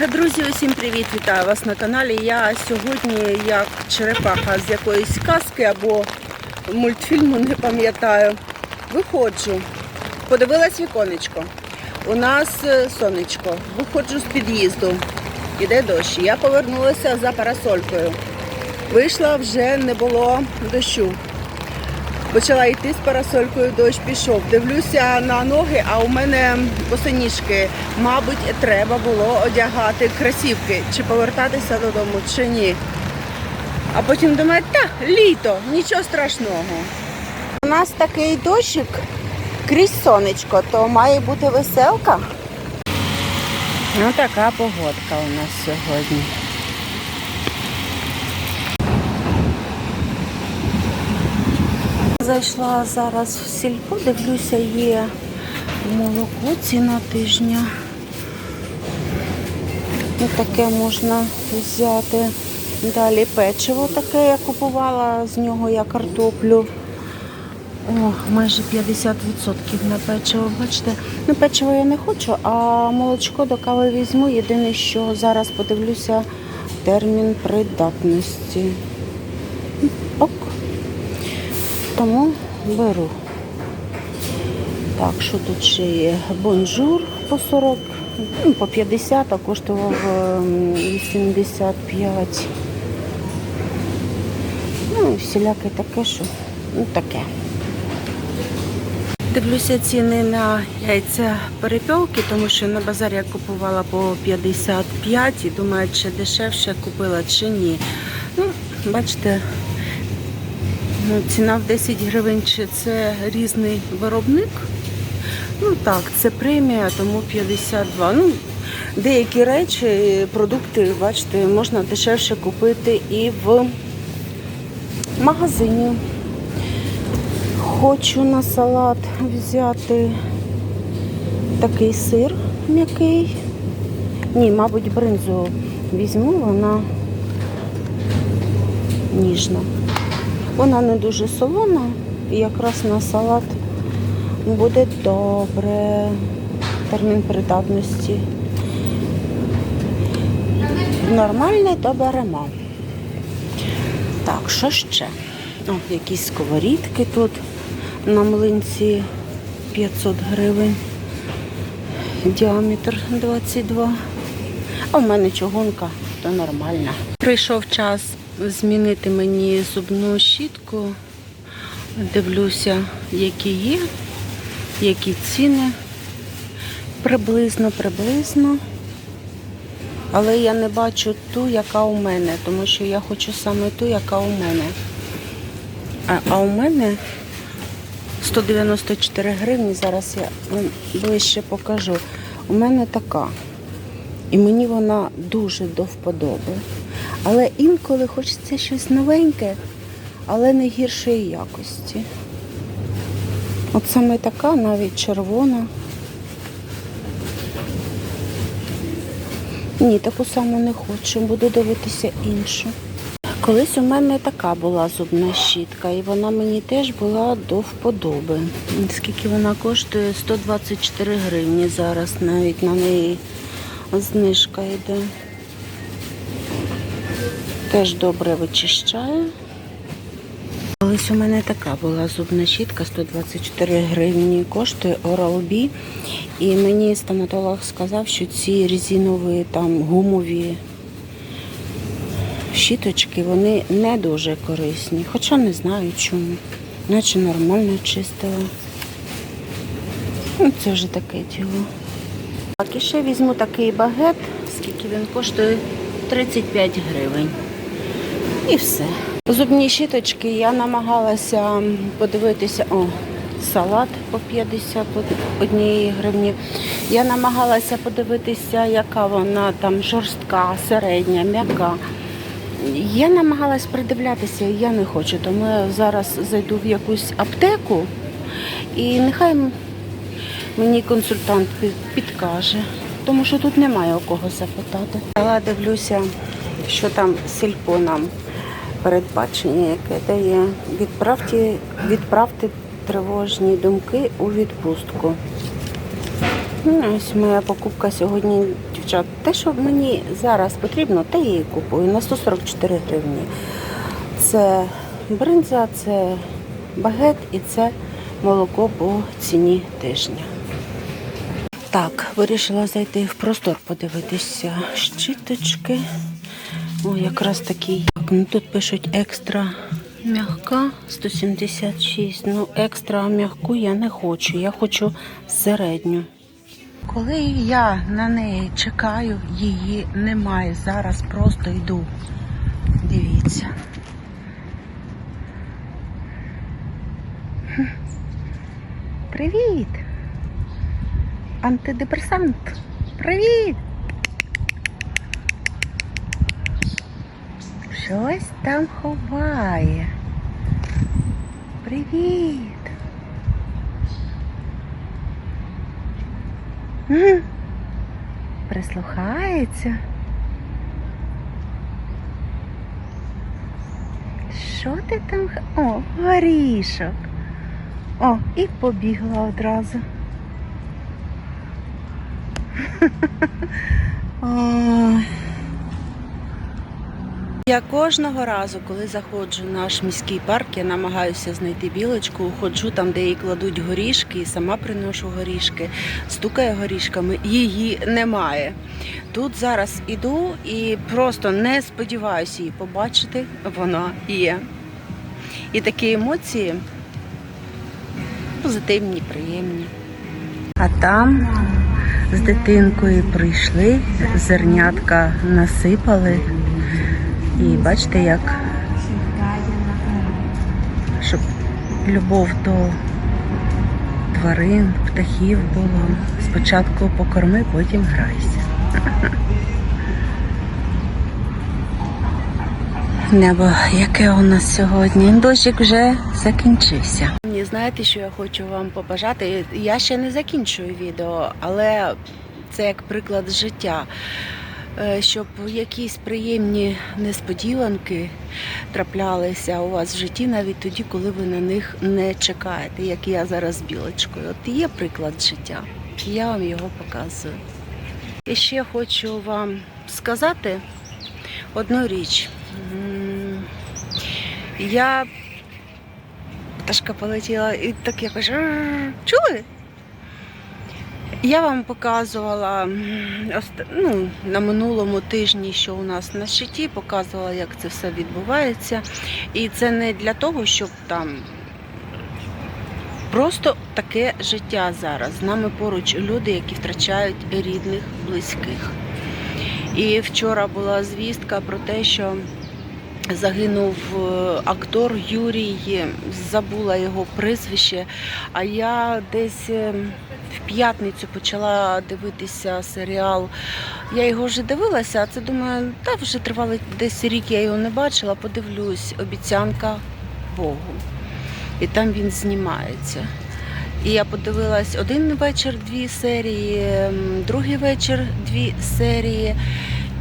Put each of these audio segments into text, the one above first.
Друзі, усім привіт! Вітаю вас на каналі. Я сьогодні, як черепаха з якоїсь казки або мультфільму, не пам'ятаю, виходжу. Подивилась віконечко. У нас е, сонечко. Виходжу з під'їзду. Іде дощ. Я повернулася за парасолькою. Вийшла, вже не було дощу. Почала йти з парасолькою, дощ пішов. Дивлюся на ноги, а у мене босоніжки. Мабуть, треба було одягати кросівки, чи повертатися додому, чи ні. А потім думаю, та літо, нічого страшного. У нас такий дощик крізь сонечко, то має бути веселка. Ну така погодка у нас сьогодні. Зайшла зараз в сільпо, дивлюся, є молоко ціна тижня. І таке можна взяти. Далі печиво таке я купувала, з нього я картоплю. О, майже 50% на печиво. Бачите, ну печиво я не хочу, а молочко до кави візьму. Єдине, що зараз подивлюся термін придатності. Ок. Тому беру. Так, що тут ще є? Бонжур по 40, ну, по 50, а коштував ем, 85. Ну, всіляке таке, що ну таке. Дивлюся ціни на яйця перепілки, тому що на базарі я купувала по 55 і думаю, чи дешевше купила, чи ні. Ну, бачите, ціна в 10 гривень, чи це різний виробник. Ну так, це премія, тому 52. Ну, деякі речі, продукти, бачите, можна дешевше купити і в магазині. Хочу на салат взяти такий сир м'який. Ні, мабуть, бринзу візьму, вона ніжна. Вона не дуже солона і якраз на салат буде добре. Термін придатності. Нормальний то беремо. Так, що ще? О, якісь сковорідки тут на млинці 500 гривень. Діаметр 22. А в мене чугунка, то нормальна. Прийшов час змінити мені зубну щітку. Дивлюся, які є, які ціни. Приблизно, приблизно. Але я не бачу ту, яка у мене, тому що я хочу саме ту, яка у мене. А, а у мене 194 гривні, зараз я ближче покажу. У мене така. І мені вона дуже до вподоби. Але інколи хочеться щось новеньке, але не гіршої якості. От саме така, навіть червона. Ні, таку саму не хочу, буду дивитися іншу. Колись у мене така була зубна щітка, і вона мені теж була до вподоби. Скільки вона коштує? 124 гривні зараз навіть на неї знижка йде. Теж добре вичищає. Колись у мене така була зубна щітка, 124 гривні коштує Oral-B. І мені стоматолог сказав, що ці резинові там гумові щіточки, вони не дуже корисні. Хоча не знаю чому. Наче нормально чистила. Ну, це вже таке діло. Так, і ще візьму такий багет, скільки він коштує 35 гривень. І все. Зубні щіточки я намагалася подивитися, о, салат по 50 однієї гривні. Я намагалася подивитися, яка вона там жорстка, середня, м'яка. Я намагалась придивлятися, я не хочу, тому я зараз зайду в якусь аптеку і нехай мені консультант підкаже, тому що тут немає у кого запитати. Я дивлюся, що там сільпо нам передбачення, яке дає відправте, відправте тривожні думки у відпустку. Ну, ось моя покупка сьогодні, дівчат, те, що мені зараз потрібно, те я і купую на 144 гривні. Це бринза, це багет і це молоко по ціні тижня. Так, вирішила зайти в простор, подивитися щіточки. О, якраз такий. Так, ну тут пишуть екстра м'яка 176. Ну, екстра м'яку я не хочу. Я хочу середню. Коли я на неї чекаю, її немає. Зараз просто йду. Дивіться. Привіт! Антидепресант. Привіт! Щось там ховає. Привіт! Прислухається. Що ти там? О, горішок. О, і побігла одразу. Я кожного разу, коли заходжу в наш міський парк, я намагаюся знайти білочку, ходжу там, де їй кладуть горішки, і сама приношу горішки, стукаю горішками, її немає. Тут зараз іду і просто не сподіваюся її побачити, вона є. І такі емоції позитивні, приємні. А там з дитинкою прийшли, зернятка насипали. І бачите, як щоб любов до тварин, птахів було. Спочатку покорми, потім грайся. Небо, яке у нас сьогодні? Дощик вже закінчився. Знаєте, що я хочу вам побажати? Я ще не закінчую відео, але це як приклад життя. Е, Щоб якісь приємні несподіванки траплялися у вас в житті навіть тоді, коли ви на них не чекаєте, як я зараз з білочкою. От є приклад життя, я вам його показую. І ще хочу вам сказати одну річ. Я пташка полетіла і так якось чули? Я вам показувала ну, на минулому тижні, що у нас на щиті, показувала, як це все відбувається. І це не для того, щоб там просто таке життя зараз. З нами поруч люди, які втрачають рідних, близьких. І вчора була звістка про те, що загинув е, актор Юрій, забула його прізвище. А я десь е, в п'ятницю почала дивитися серіал. Я його вже дивилася, а це думаю, та вже тривало десь рік, я його не бачила. Подивлюсь, обіцянка Богу. І там він знімається. І я подивилась один вечір дві серії, другий вечір дві серії.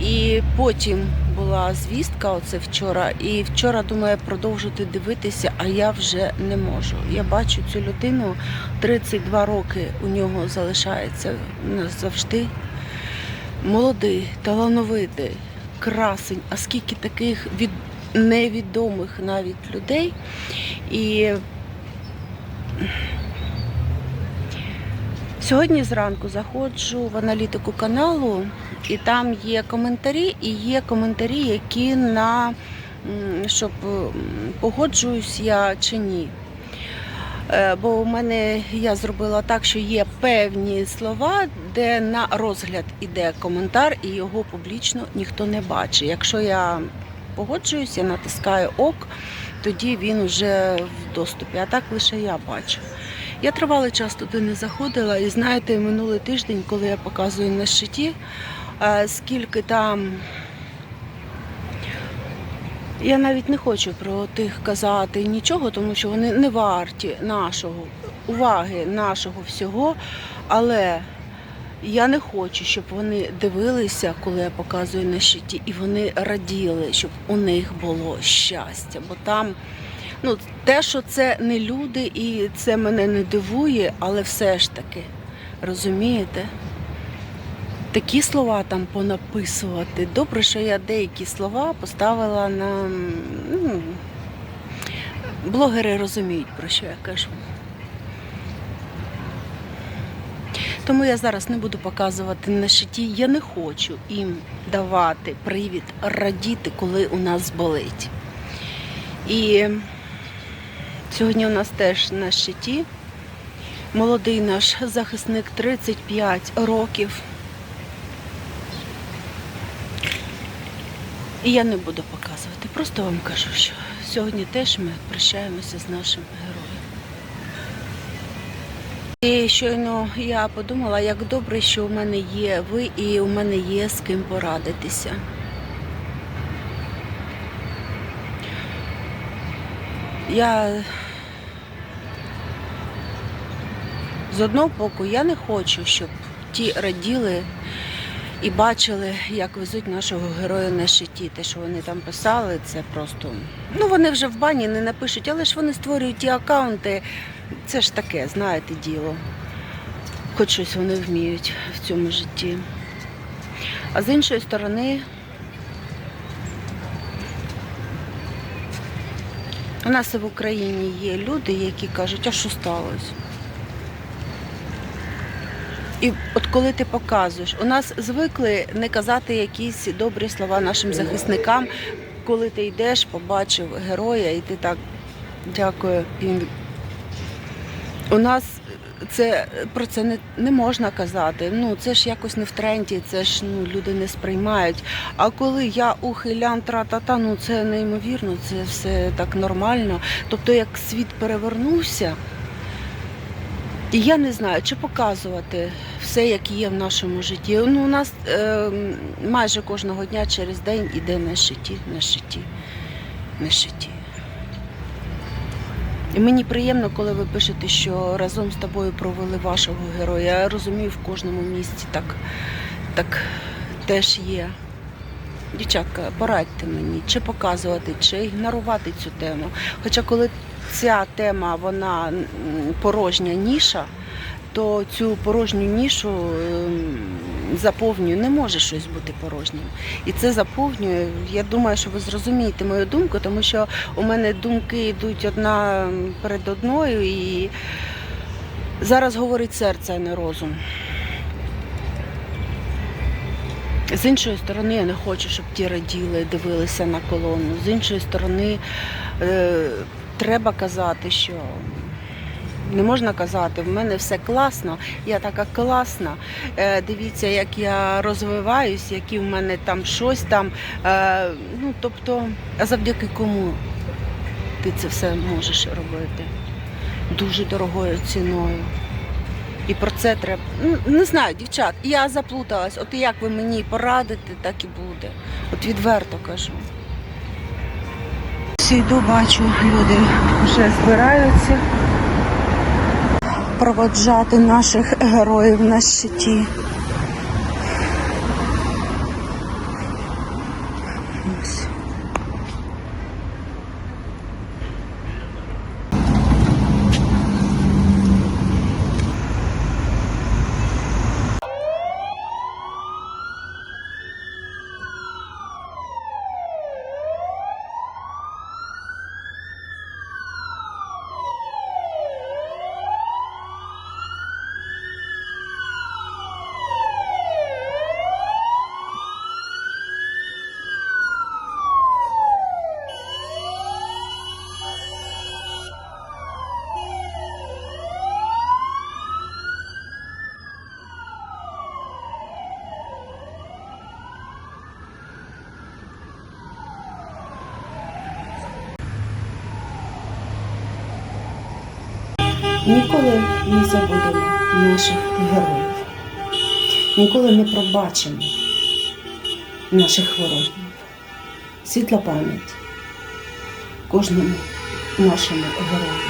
І потім була звістка, оце вчора. І вчора думаю продовжити дивитися, а я вже не можу. Я бачу цю людину 32 роки у нього залишається завжди. Молодий, талановитий, красень, а скільки таких від невідомих навіть людей. І Сьогодні зранку заходжу в аналітику каналу, і там є коментарі, і є коментарі, які на щоб погоджуюсь я чи ні. Е, Бо у мене я зробила так, що є певні слова, де на розгляд іде коментар, і його публічно ніхто не бачить. Якщо я погоджуюсь, я натискаю ок, тоді він вже в доступі, а так лише я бачу. Я тривалий час туди не заходила, і знаєте, минулий тиждень, коли я показую на щиті, скільки там. Я навіть не хочу про тих казати нічого, тому що вони не варті нашого уваги, нашого всього. Але я не хочу, щоб вони дивилися, коли я показую на щиті, і вони раділи, щоб у них було щастя. Бо там ну, те, що це не люди, і це мене не дивує, але все ж таки, розумієте? Такі слова там понаписувати. Добре, що я деякі слова поставила на. Ну, блогери розуміють, про що я кажу. Тому я зараз не буду показувати на щиті. Я не хочу їм давати привід радіти, коли у нас болить. І сьогодні у нас теж на щиті молодий наш захисник 35 років. І я не буду показувати. Просто вам кажу, що сьогодні теж ми прощаємося з нашим героєм. І щойно я подумала, як добре, що у мене є ви і у мене є з ким порадитися. Я з одного боку я не хочу, щоб ті раділи і бачили, як везуть нашого героя на щиті. Те, що вони там писали, це просто. Ну, вони вже в бані не напишуть, але ж вони створюють ті аккаунти. Це ж таке, знаєте, діло. Хоч щось вони вміють в цьому житті. А з іншої сторони, у нас і в Україні є люди, які кажуть, а що сталося? І от коли ти показуєш, у нас звикли не казати якісь добрі слова нашим захисникам, коли ти йдеш, побачив героя, і ти так дякую. Він- У нас це про це не, не можна казати. Ну це ж якось не в тренді, це ж ну люди не сприймають. А коли я ухилян тра-та-та, ну це неймовірно, це все так нормально. Тобто, як світ перевернувся. Я не знаю, чи показувати все, як є в нашому житті. Ну, у нас е, майже кожного дня через день іде на щиті, на щиті, на щиті. І мені приємно, коли ви пишете, що разом з тобою провели вашого героя. Я розумію, в кожному місті так, так теж є. Дівчатка, порадьте мені, чи показувати, чи ігнорувати цю тему. Хоча коли ця тема вона порожня ніша, то цю порожню нішу ем, заповнює, не може щось бути порожнім. І це заповнює. Я думаю, що ви зрозумієте мою думку, тому що у мене думки йдуть одна перед одною, і зараз говорить серце, а не розум. З іншої сторони, я не хочу, щоб ті раділи, дивилися на колону. З іншої сторони, е, треба казати, що не можна казати, в мене все класно, я така класна. Е, дивіться, як я розвиваюсь, які в мене там щось там. Е, ну, тобто, а завдяки кому ти це все можеш робити? Дуже дорогою ціною. І про це треба. Ну, не знаю, дівчат, я заплуталась. От як ви мені порадите, так і буде. От відверто кажу. Йду, бачу, люди вже збираються проводжати наших героїв на щиті. Ніколи не забудемо наших героїв. Ніколи не пробачимо наших ворогів. Світла пам'ять кожному нашому герою.